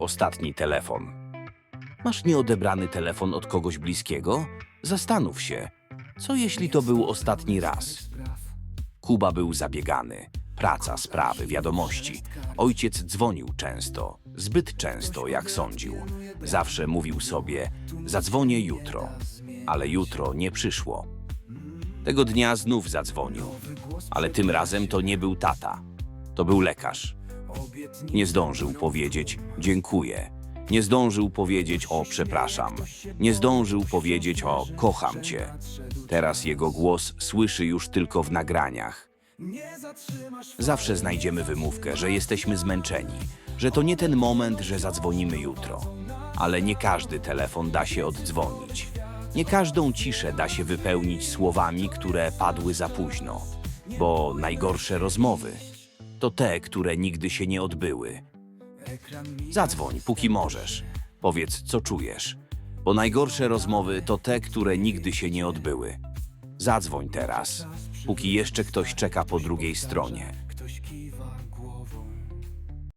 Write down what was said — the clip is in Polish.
ostatni telefon. Masz nieodebrany telefon od kogoś bliskiego? Zastanów się, co jeśli to był ostatni raz? Kuba był zabiegany. Praca, sprawy, wiadomości. Ojciec dzwonił często, zbyt często, jak sądził. Zawsze mówił sobie: Zadzwonię jutro, ale jutro nie przyszło. Tego dnia znów zadzwonił, ale tym razem to nie był tata, to był lekarz. Nie zdążył powiedzieć dziękuję. Nie zdążył powiedzieć o przepraszam. Nie zdążył powiedzieć o kocham cię. Teraz jego głos słyszy już tylko w nagraniach. Zawsze znajdziemy wymówkę, że jesteśmy zmęczeni, że to nie ten moment, że zadzwonimy jutro. Ale nie każdy telefon da się oddzwonić. Nie każdą ciszę da się wypełnić słowami, które padły za późno. Bo najgorsze rozmowy to te, które nigdy się nie odbyły. Zadzwoń, póki możesz. Powiedz, co czujesz. Bo najgorsze rozmowy to te, które nigdy się nie odbyły. Zadzwoń teraz, póki jeszcze ktoś czeka po drugiej stronie. Ktoś kiwa głową.